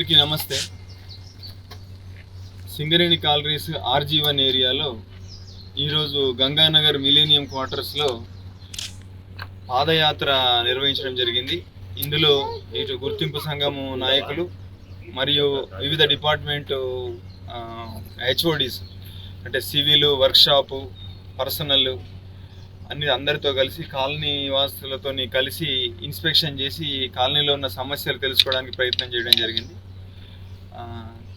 అందరికీ నమస్తే. Singareni collieries RG one ఏరియాలో ఈరోజు గంగానగర్ మిలీనియం క్వార్టర్స్లో పాదయాత్ర నిర్వహించడం జరిగింది. ఇందులో ఇటు గుర్తింపు సంఘము నాయకులు మరియు వివిధ డిపార్ట్మెంటు హెచ్ఓడిస్ అంటే సివిల్ వర్క్షాపు పర్సనల్ అన్ని అందరితో కలిసి కాలనీ వాసులతో కలిసి ఇన్స్పెక్షన్ చేసి కాలనీలో ఉన్న సమస్యలు తెలుసుకోవడానికి ప్రయత్నం చేయడం జరిగింది.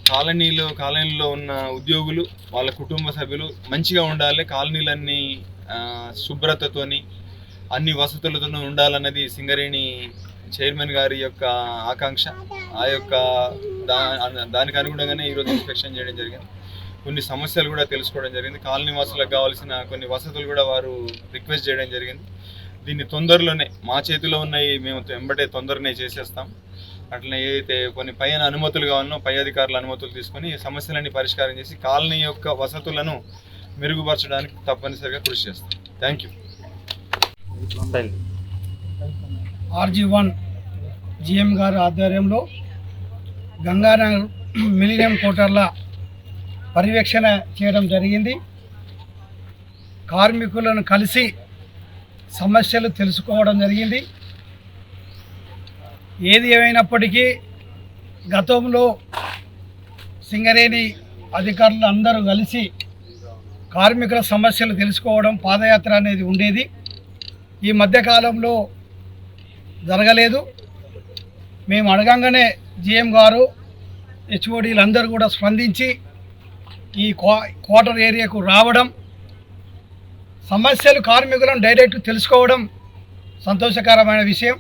కాలనీలో కాలనీలో ఉన్న ఉద్యోగులు వాళ్ళ కుటుంబ సభ్యులు మంచిగా ఉండాలి. కాలనీలన్నీ శుభ్రతతోని అన్ని వసతులతో ఉండాలన్నది సింగరేణి చైర్మన్ గారి యొక్క ఆకాంక్ష. ఆ యొక్క దా దానికి అనుగుణంగానే ఈరోజు ఇన్స్పెక్షన్ చేయడం జరిగింది. కొన్ని సమస్యలు కూడా తెలుసుకోవడం జరిగింది. కాలనీ వాసులకు కావాల్సిన కొన్ని వసతులు కూడా వారు రిక్వెస్ట్ చేయడం జరిగింది. దీన్ని తొందరలోనే మా చేతిలో ఉన్నాయి మేము వెంబటే తొందరనే చేసేస్తాం. అట్లనే ఏదైతే కొన్ని పైన అనుమతులు కావాలనో పై అధికారుల అనుమతులు తీసుకొని ఈ సమస్యలన్నీ పరిష్కారం చేసి కాలనీ యొక్క వసతులను మెరుగుపరచడానికి తప్పనిసరిగా కృషి చేస్తాం. Thank you RG one GM గారి ఆధ్వర్యంలో గంగానగర్ మిలినియం కోటర్ల పర్యవేక్షణ చేయడం జరిగింది. కార్మికులను కలిసి సమస్యలు తెలుసుకోవడం జరిగింది. ఏది ఏమైనప్పటికీ గతంలో సింగరేణి అధికారులు అందరూ కలిసి కార్మికుల సమస్యలు తెలుసుకోవడం పాదయాత్ర అనేది ఉండేది. ఈ మధ్యకాలంలో జరగలేదు. మేము అడగంగానే జిఎం గారు హెచ్ఓడీలు అందరూ కూడా స్పందించి ఈ క్వా- క్వార్టర్ ఏరియాకు రావడం సమస్యలు కార్మికులను డైరెక్ట్ తెలుసుకోవడం సంతోషకరమైన విషయం.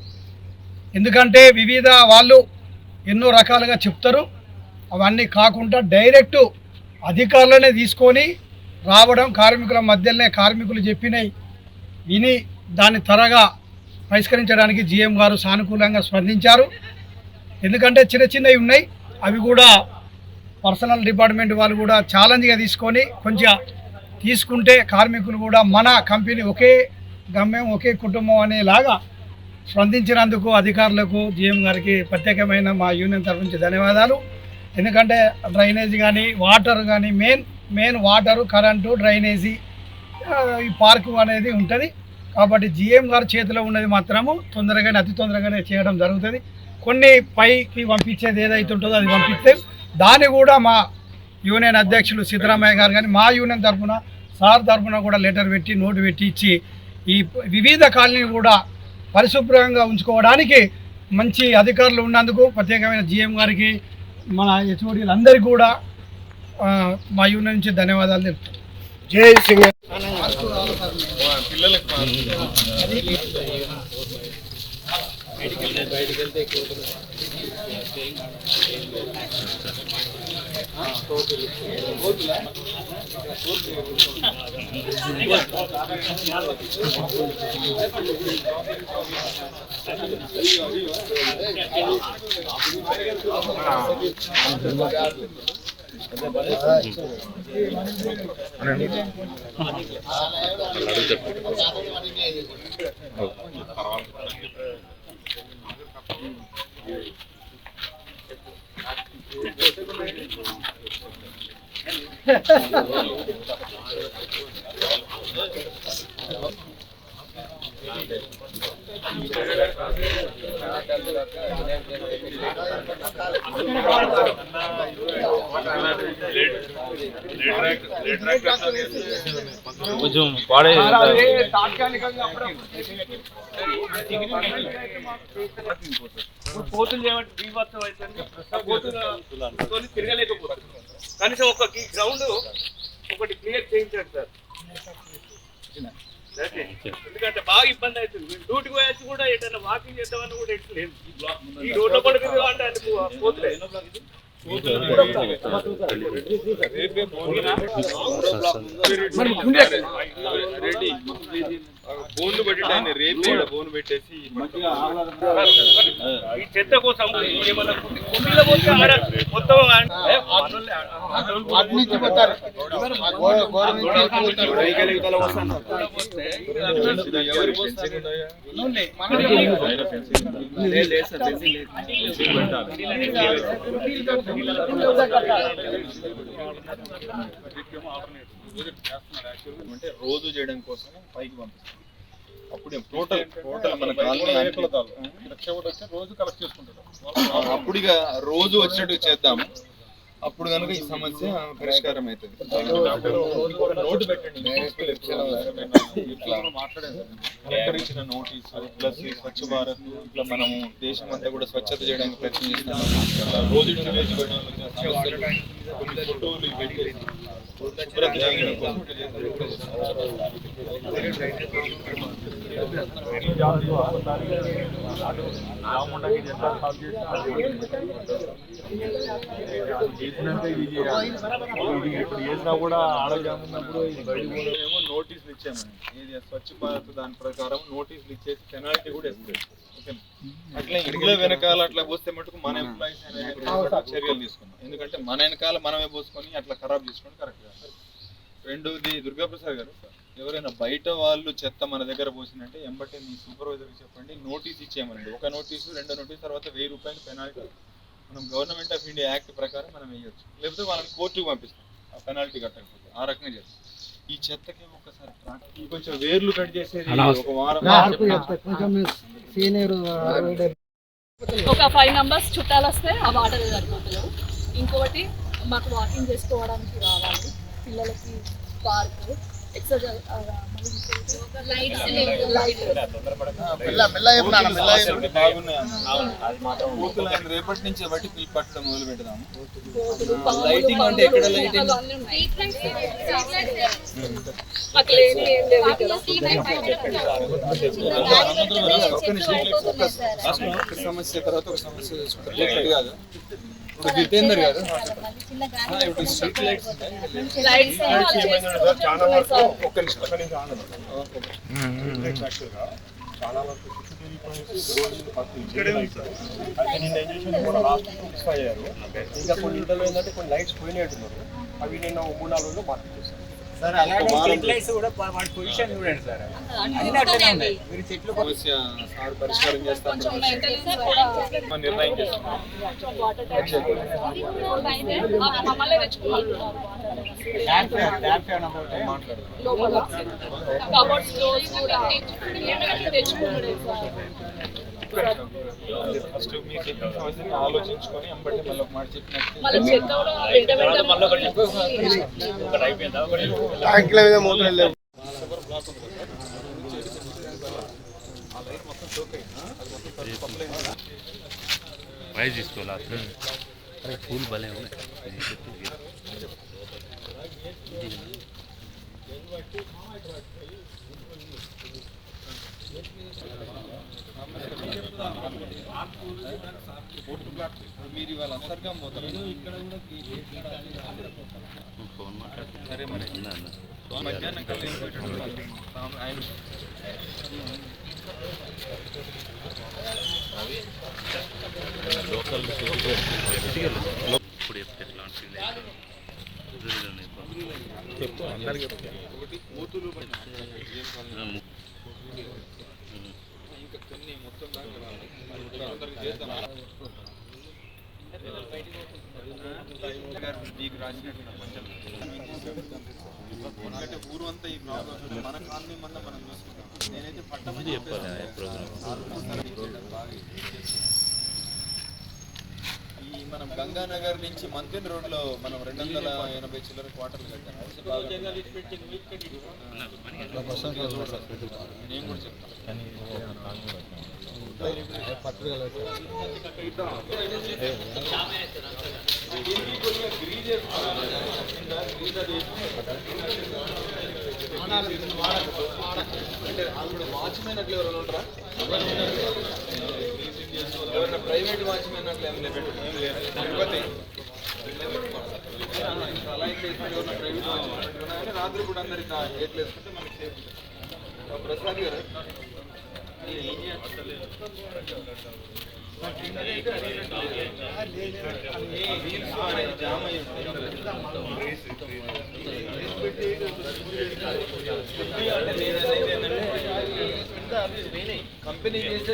ఎందుకంటే వివిధ వాళ్ళు ఎన్నో రకాలుగా చెప్తారు. అవన్నీ కాకుండా డైరెక్ట్ అధికారులనే తీసుకొని రావడం కార్మికుల మధ్యలోనే కార్మికులు చెప్పినవి విని దాన్ని త్వరగా పరిష్కరించడానికి జీఎం గారు సానుకూలంగా స్పందించారు. ఎందుకంటే చిన్న చిన్నవి ఉన్నాయి. అవి కూడా పర్సనల్ డిపార్ట్మెంట్ వాళ్ళు కూడా ఛాలెంజ్గా తీసుకొని కొంచెం తీసుకుంటే కార్మికులు కూడా మన కంపెనీ ఒకే గమ్యం ఒకే కుటుంబం అనేలాగా స్పందించినందుకు అధికారులకు జిఎం గారికి ప్రత్యేకమైన మా యూనియన్ తరఫు నుంచి ధన్యవాదాలు. ఎందుకంటే డ్రైనేజ్ కానీ వాటర్ కానీ main main water current drainage ఈ పార్కు అనేది ఉంటుంది. కాబట్టి జిఎం గారి చేతిలో ఉన్నది మాత్రము తొందరగానే అతి తొందరగానే చేయడం జరుగుతుంది. కొన్ని పైకి పంపించేది ఏదైతే ఉంటుందో అది పంపిస్తే దాన్ని కూడా మా యూనియన్ అధ్యక్షులు సిద్ధరామయ్య గారు కానీ మా యూనియన్ తరఫున సార్ తరఫున కూడా లెటర్ పెట్టి నోటు పెట్టి ఇచ్చి ఈ వివిధ కాలనీలు కూడా పరిశుభ్రంగా ఉంచుకోవడానికి మంచి అధికారులు ఉన్నందుకు ప్రత్యేకమైన జిఎం గారికి మన హెచ్ఓడీలందరికీ కూడా మా యూనియన్ నుంచి ధన్యవాదాలు తెలుపుతాం జై సింగ్ పిల్లలకు కొంచెం పాడే కోతులు చేయమంటే బీభత్సం అవుతుంది ఆ కోతులతో తిరగలేకపోతుంది కనీసం ఒక గ్రౌండ్ ఒకటి క్లియర్ చేయించాడు సార్. ఎందుకంటే బాగా ఇబ్బంది అవుతుంది. డ్యూటీకి పోయొచ్చి కూడా ఎటన్నా వాకింగ్ చేద్దామని కూడా ఎటు లేదు. ఈ రోడ్లో పడుతుంది అంటే అది పోతులే. బోన్లు పెట్టి ఆయన రేపు బోన్ పెట్టేసి ఈ చెత్త కోసం మొత్తం రోజు చేయడం కోసం పైకి పంపిస్తాం అప్పుడు? టోటల్ టోటల్ మన కాలనీ రోజు కలెక్ట్ చేసుకుంటారు అప్పుడు ఇక రోజు వచ్చినట్టు చేద్దాము అప్పుడు కనుక ఈ సమస్య పరిష్కారం అవుతుంది. నోటు పెట్టండి. నోటీసు ప్లస్ ఈ స్వచ్ఛ భారత్ ఇట్లా మనము దేశం అంతా కూడా స్వచ్ఛత చేయడానికి ప్రయత్నం రోజు ఫోటోలు ఇవి పెట్టి ఇప్పుడు చేసినా కూడా ఆడజామున్నప్పుడు నోటీసులు ఇచ్చామండి ఇది స్వచ్ఛ భారత్ దాని ప్రకారం నోటీసులు ఇచ్చేసి పెనాల్టీ కూడా ఇస్తుంది అట్లా ఇంట్లో వెనకాల అట్లా పోస్తే మటుకు మన ఎంప్లాయీస్ చర్యలు తీసుకున్నాం ఎందుకంటే మన వెనకాల మనమే పోసుకొని అట్లా ఖరాబ్ చేసుకొని కరెక్ట్ కాదు రెండోది దుర్గాప్రసాద్ గారు ఎవరైనా బయట వాళ్ళు చెత్త మన దగ్గర పోసినట్టే ఎంబటే మీ సూపర్వైజర్కి చెప్పండి నోటీస్ ఇచ్చేయమనండి ఒక నోటీసు రెండో నోటీస్ తర్వాత వెయ్యి రూపాయలు పెనాల్టీ మనం గవర్నమెంట్ ఆఫ్ ఇండియా యాక్ట్ ప్రకారం మనం వేయొచ్చు లేకపోతే వాళ్ళని కోర్టుకు పంపిస్తాం. ఆ పెనాల్టీ కట్టకపోతే ఆ రకంగా చేస్తాం. ఈ చెత్తకి ఒకసారి కొంచెం వేర్లు కట్ చేసేది ఒక వారం ఒక ఫైవ్ మెంబర్స్ చుట్టాలు వస్తే ఆ వాటర్ సరిపోతలేవు ఇంకోటి మాకు వాకింగ్ చేసుకోవడానికి రావాలి. పిల్లలకి పార్క్ రేపటి నుంచి బట్టి పిల్లి పట్టడం మొదలు పెడదాము లైటింగ్ అంటే ఎక్కడ లైటింగ్ సమస్య తర్వాత ఒక సమస్య కాదు జితేందర్ గారు ఇప్పుడు స్ట్రీట్ లైట్స్ ఉంటాయి. లైట్స్ వాళ్ళు చేసుకుంటున్నారు సార్. ఒక్క నిమిషం. చాలా వరకు ఇక్కడే. ఇంకా కొన్ని ఇంట్లో ఏంటంటే కొన్ని లైట్స్ పోయినట్టున్నారు అవి నేను మూడు నాలుగు రోజులు సమస్య సార్ పరిష్కారం చేస్తాం కొంచెం మెయింటెనెన్స్ కూడా మనం నిర్ణయం చేస్తున్నాం కొంచెం వాటర్ ట్యాంక్ ఆ మమ్మల్ని తెచ్చుకున్నారు లోపల. కబోర్డ్స్ డోర్స్ కూడా తెచ్చుకున్నాడు సార్. ఫస్ట్ మీరు చెప్పిన సమస్యని ఆలోచించుకొని అంబట్టి మళ్ళీ ఒక మాట చెప్పినట్టు. మళ్ళీ చెత్త కూడా వెంట వెంటనే ప్రైజ్ తీసుకోవాలి ఫూల్ భలే ఉన్నాయి మీరు ఇవాళ అంతర్గం పోతారు ఫోన్ మాట్లాడుతున్నా సరే మరి మధ్యాహ్నం కల్లా ఏం పెట్టాడు? తాము ఆయన ఎందుకంటే ఊరు అంతా ఈ మన కాలనీ మన మనం చూసుకుంటాం నేనైతే పట్టమని చెప్పాలి ఈ మనం గంగానగర్ నుంచి మంతిన్ రోడ్లో మనం రెండు వందల ఎనభై చిల్లర క్వార్టర్లు కట్టాం నేను కూడా చెప్తాను అంటే ఇప్పుడు వాచ్మెన్ అట్లా ఎవరైనా ఉంటారా ఎవరైనా ప్రైవేట్ వాచ్మెన్ అట్లా ఏం లేదు తిరుపతి అలా అయితే ఎవరైనా ప్రైవేట్ వాచ్మెన్ రాత్రి కూడా అందరు ఇట్లా గేట్లు వేసుకుంటే మనకి సేఫ్ ప్రసాద్ గారు జామ్ అయి కంపెనీ చేసే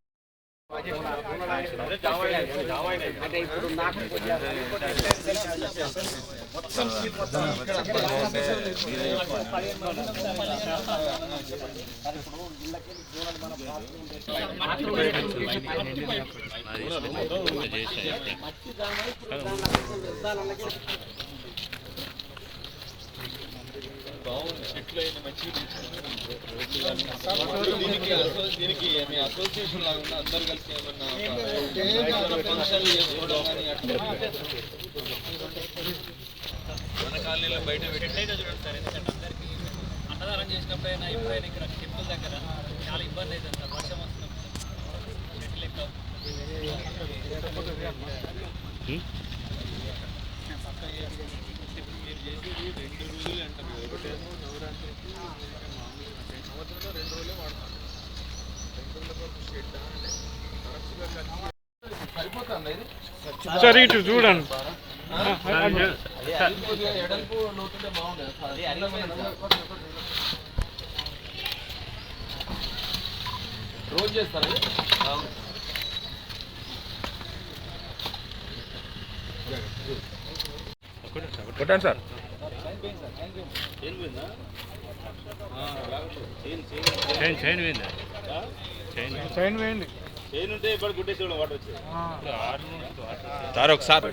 ఎప్పుడు సెలవులు హాలిడేస్ బాగుంది చెట్లు అయిన మంచిగా దీనికి అసో- దీనికి మీ అసోసియేషన్ లాగా ఉన్న అందరు కలిసి ఏమన్నా ఫంక్షన్ చేసుకోవడం కానీ మన కాలనీలో బయట పెట్టి చూడండి సార్ ఎందుకంటే అందరికీ అన్నదానం చేసినప్పుడైనా ఎప్పుడైనా ఇక్కడ టెంపుల్ దగ్గర చాలా ఇబ్బంది అవుతుంది సార్ వర్షం వస్తున్నప్పుడు చెట్లు ఎక్కువ చేసేది రెండు రోజులు అంటారు ఒకటేమో సంవత్సరంలో రెండు రోజులే వాడతాం రెండు రోజుల వరకు షెడ్ అంటే తరచుగా ఇది ఇటు చూడండి. ఎడల్పు లోతుంటే రోజు చేస్తారా కొట్టండి సార్. చైన్ చైన్ పోయిందా చైన్. చైన్ వేయండి. సార్ ఒకసారి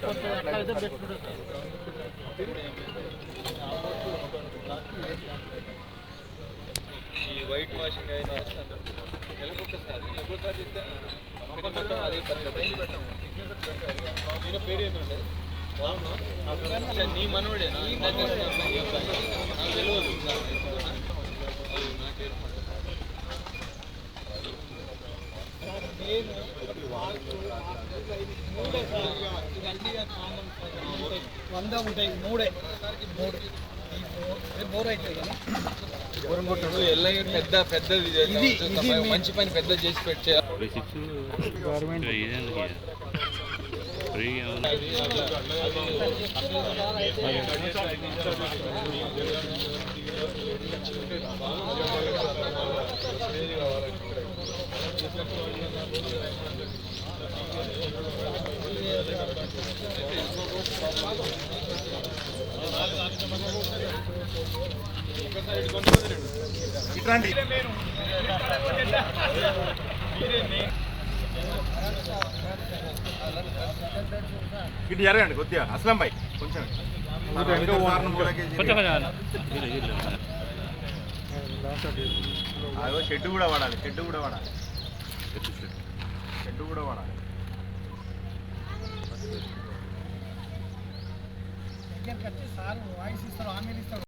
ఈ వైట్ వాషింగ్ అయిన వస్తున్నారు నెలకు ఒకసారి ఇస్తే మొత్తం అదే పద్ధతి ఈయన పేరు ఏంటంటే నీ మనోడే తెలియదు వంద ఉంటాయి మూడే మూడు బోర్- అవుతుంది కదా ఎల్లయ్య పెద్ద పెద్దది మంచి పని పెద్ద చేసి పెట్టే గవర్నమెంట్ ఇట్లాంటి ఫ్రీగా ఉంది ఇటు జరగండి కొద్దిగా. అస్లం భాయ్ కొంచెం. అదో షెడ్ కూడా వాడాలి షెడ్ కూడా వాడాలి. షెడ్ కూడా వాడాలి. సార్ వాయిస్ ఇస్తారు హామీలు ఇస్తారు.